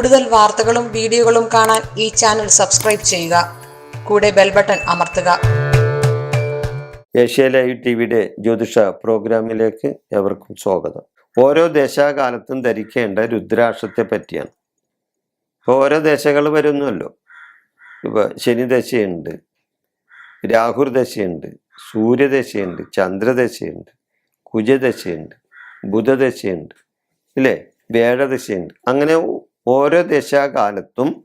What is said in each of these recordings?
കൂടുതൽ വാർത്തകളും വീഡിയോകളും കാണാൻ ഈ ചാനൽ സബ്സ്ക്രൈബ് ചെയ്യുക. കൂടെ ബെൽ ബട്ടൺ അമർത്തുക. ഏഷ്യ ലൈവ് ടി വിയുടെ ജ്യോതിഷ പ്രോഗ്രാമിലേക്ക് എവർക്കും സ്വാഗതം. ഓരോ ദേശാകാലത്തും ധരിക്കേണ്ട രുദ്രാക്ഷത്തെ പറ്റിയാണ്. ഇപ്പോൾ ഓരോ ദശകൾ വരുന്നുവല്ലോ. ഇപ്പോൾ ശനിദശയുണ്ട് രാഹുർ ദശയുണ്ട് സൂര്യദശയുണ്ട് ചന്ദ്രദശയുണ്ട് കുജദശയുണ്ട് ബുധദശയുണ്ട് ഇല്ലേ? വേഴദശയുണ്ട് അങ്ങനെ ഓരോ ദശാകാലത്തും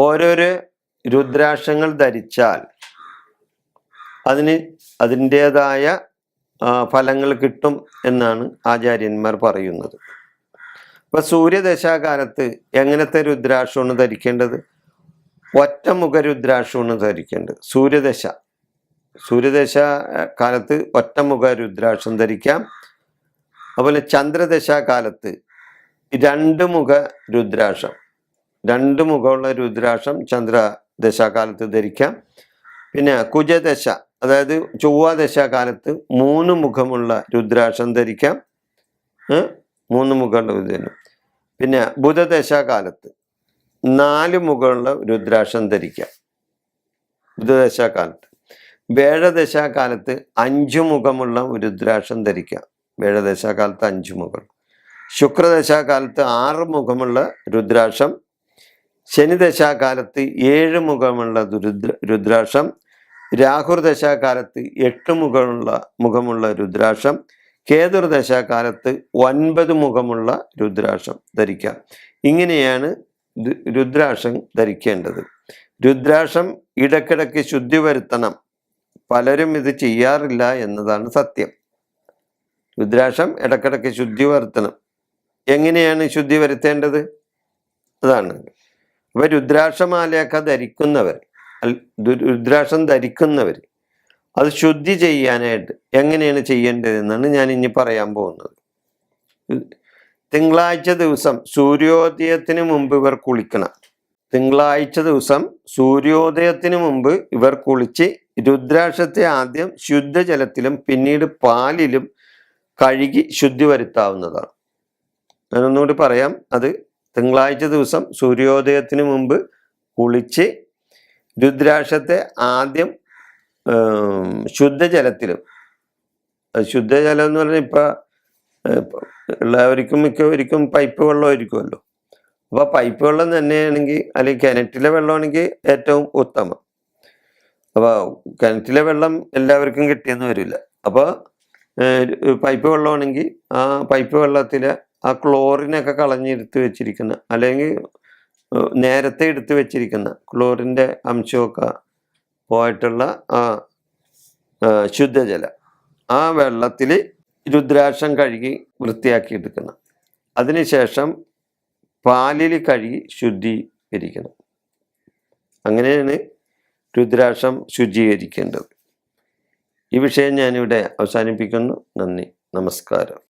ഓരോരോ രുദ്രാക്ഷങ്ങൾ ധരിച്ചാൽ അതിന് അതിന്റേതായ ഫലങ്ങൾ കിട്ടും എന്നാണ് ആചാര്യന്മാർ പറയുന്നത്. അപ്പൊ സൂര്യദശാകാലത്ത് എങ്ങനത്തെ രുദ്രാക്ഷമാണ് ധരിക്കേണ്ടത്? ഒറ്റമുഖ രുദ്രാക്ഷമാണ് ധരിക്കേണ്ടത്. സൂര്യദശ. സൂര്യദശ കാലത്ത് ഒറ്റമുഖ രുദ്രാക്ഷം ധരിക്കാം. അതുപോലെ ചന്ദ്രദശാകാലത്ത് രണ്ട് മുഖ രുദ്രാക്ഷം രണ്ട് മുഖമുള്ള രുദ്രാക്ഷം ചന്ദ്രദശാകാലത്ത് ധരിക്കാം. പിന്നെ കുജദശ അതായത് ചൊവ്വാദശാകാലത്ത് മൂന്ന് മുഖമുള്ള രുദ്രാക്ഷം ധരിക്കാം. മൂന്ന് മുഖമുള്ള രുദ്രം പിന്നെ ബുധദശാകാലത്ത് നാല് മുഖമുള്ള രുദ്രാക്ഷം ധരിക്കാം. ബുധദശാകാലത്ത്. വേഴദശാകാലത്ത് വേഴദശ കാലത്ത് അഞ്ചു മുഖമുള്ള രുദ്രാക്ഷം ധരിക്കാം. വേഴദശാകാലത്ത് അഞ്ചു മുഖം. ശുക്രദശ കാലത്ത് ആറ് മുഖമുള്ള രുദ്രാക്ഷം ശനിദശാകാലത്ത് ഏഴ് മുഖമുള്ള രുദ്ര രുദ്രാക്ഷം രാഹുർദശാകാലത്ത് എട്ട് മുഖമുള്ള മുഖമുള്ള രുദ്രാക്ഷം കേതുർദശാകാലത്ത് ഒൻപത് മുഖമുള്ള രുദ്രാക്ഷം ധരിക്കാം. ഇങ്ങനെയാണ് രുദ്രാക്ഷം ധരിക്കേണ്ടത്. രുദ്രാക്ഷം ഇടക്കിടക്ക് ശുദ്ധി വരുത്തണം. പലരും ഇത് ചെയ്യാറില്ല എന്നതാണ് സത്യം. രുദ്രാക്ഷം ഇടക്കിടക്ക് ശുദ്ധി വരുത്തണം. എങ്ങനെയാണ് ശുദ്ധി വരുത്തേണ്ടത്? അതാണ്. അപ്പൊ രുദ്രാക്ഷമാലയൊക്കെ ധരിക്കുന്നവർ രുദ്രാക്ഷം ധരിക്കുന്നവർ അത് ശുദ്ധി ചെയ്യാനായിട്ട് എങ്ങനെയാണ് ചെയ്യേണ്ടതെന്നാണ് ഞാൻ ഇനി പറയാൻ പോകുന്നത്. തിങ്കളാഴ്ച ദിവസം സൂര്യോദയത്തിന് മുമ്പ് ഇവർ കുളിക്കണം. തിങ്കളാഴ്ച ദിവസം സൂര്യോദയത്തിന് മുമ്പ് ഇവർ കുളിച്ച് രുദ്രാക്ഷത്തെ ആദ്യം ശുദ്ധജലത്തിലും പിന്നീട് പാലിലും കഴുകി ശുദ്ധി വരുത്താവുന്നതാണ്. ഞാനൊന്നുകൂടി പറയാം. അത് തിങ്കളാഴ്ച ദിവസം സൂര്യോദയത്തിന് മുമ്പ് കുളിച്ച് രുദ്രാക്ഷത്തെ ആദ്യം ശുദ്ധജലത്തിലും ശുദ്ധജലം എന്ന് പറഞ്ഞാൽ ഇപ്പം എല്ലാവർക്കും മിക്കവർക്കും പൈപ്പ് വെള്ളമായിരിക്കുമല്ലോ. അപ്പോൾ പൈപ്പ് വെള്ളം തന്നെയാണെങ്കിൽ അല്ലെങ്കിൽ കിണറ്റിലെ വെള്ളമാണെങ്കിൽ ഏറ്റവും ഉത്തമം. അപ്പോൾ കിണറ്റിലെ വെള്ളം എല്ലാവർക്കും കിട്ടിയെന്ന് വരില്ല. അപ്പോൾ പൈപ്പ് വെള്ളമാണെങ്കിൽ ആ പൈപ്പ് വെള്ളത്തിൽ ആ ക്ലോറിനൊക്കെ കളഞ്ഞെടുത്ത് വെച്ചിരിക്കുന്ന അല്ലെങ്കിൽ നേരത്തെ എടുത്ത് വെച്ചിരിക്കുന്ന ക്ലോറിന്റെ അംശമൊക്കെ പോയിട്ടുള്ള ആ, ശുദ്ധജലം ആ വെള്ളത്തിൽ രുദ്രാക്ഷം കഴുകി വൃത്തിയാക്കി എടുക്കണം. അതിനുശേഷം പാലിൽ കഴുകി ശുദ്ധീകരിക്കണം. അങ്ങനെയാണ് രുദ്രാക്ഷം ശുചീകരിക്കേണ്ടത് ഈ വിഷയം ഞാനിവിടെ അവസാനിപ്പിക്കുന്നു. നന്ദി. നമസ്കാരം.